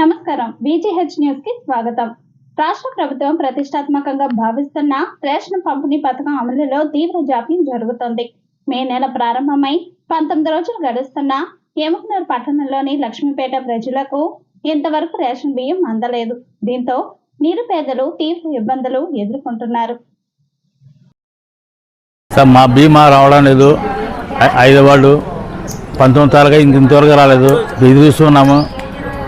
నమస్కారం. బీజీహెచ్ న్యూస్కి స్వాగతం. రాష్ట్ర ప్రభుత్వం ప్రతిష్టాత్మకంగా భావిస్తున్న రేషన్ పంపిణీ పథకం అమలులో తీవ్ర జాప్యం జరుగుతోంది. మే నెల ప్రారంభమై పంతొమ్మిది రోజులు గడుస్తున్న ఎముకనూరు పట్టణంలోని లక్ష్మీపేట ప్రజలకు ఇంతవరకు రేషన్ బియ్యం అందలేదు. దీంతో నిరుపేదలు తీవ్ర ఇబ్బందులు ఎదుర్కొంటున్నారు. మా బీమా రావడం లేదు. ఐదు వాళ్ళు పంతొమ్మిది తారీఖు ఇంక ఇంతవరకు రాలేదు. ఎదురు చూస్తున్నాము.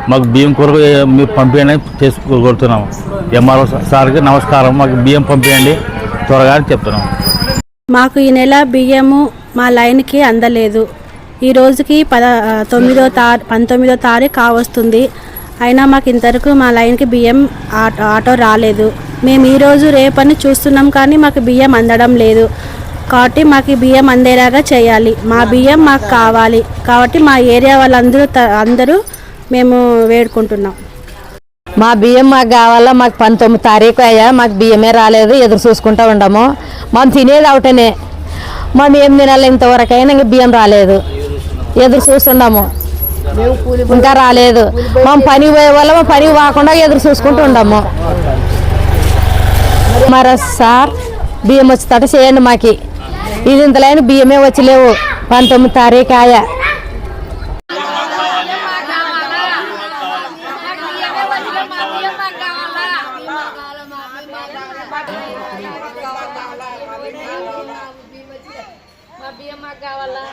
మాకు బియ్యం కొరకు మీరు పంపించండి చేసుకోగలుగుతున్నాము ఎంఆర్ఓ సార్కి నమస్కారం మాకు బియ్యం పంపించండి త్వరగా చెప్తున్నాము. మాకు ఈ నెల బియ్యము మా లైన్కి అందలేదు. ఈ రోజుకి పద తొమ్మిదో తారీ పంతొమ్మిదో తారీఖు కావస్తుంది. అయినా మాకు ఇంతవరకు మా లైన్కి బియ్యం ఆటో ఆటో రాలేదు. మేము ఈరోజు రేపని చూస్తున్నాం కానీ మాకు బియ్యం అందడం లేదు. కాబట్టి మాకు బియ్యం అందేలాగా చేయాలి. మా బియ్యం మాకు కావాలి. కాబట్టి మా ఏరియా వాళ్ళందరూ త- అందరూ మేము వేడుకుంటున్నాం. మా బియ్యం మాకు కావాలా? మాకు పంతొమ్మిది తారీఖు అయ్యా. మాకు బియ్యమే రాలేదు. ఎదురు చూసుకుంటూ ఉండము. మనం తినేది ఒకటనే. మనం ఏం తినాలి? ఇంతవరకైనా ఇంక బియ్యం రాలేదు. ఎదురు చూస్తున్నాము ఇంకా రాలేదు. మనం పని పోయే వల్ల మా పని పోకుండా ఎదురు చూసుకుంటూ ఉండము. మరి సార్ బియ్యం వచ్చేటట్టు చేయండి మాకి. ఇది ఇంతలైన బియ్యమే వచ్చలేవు పంతొమ్మిది తారీఖు ఆయా మా బియ్యం మాకు కావాలా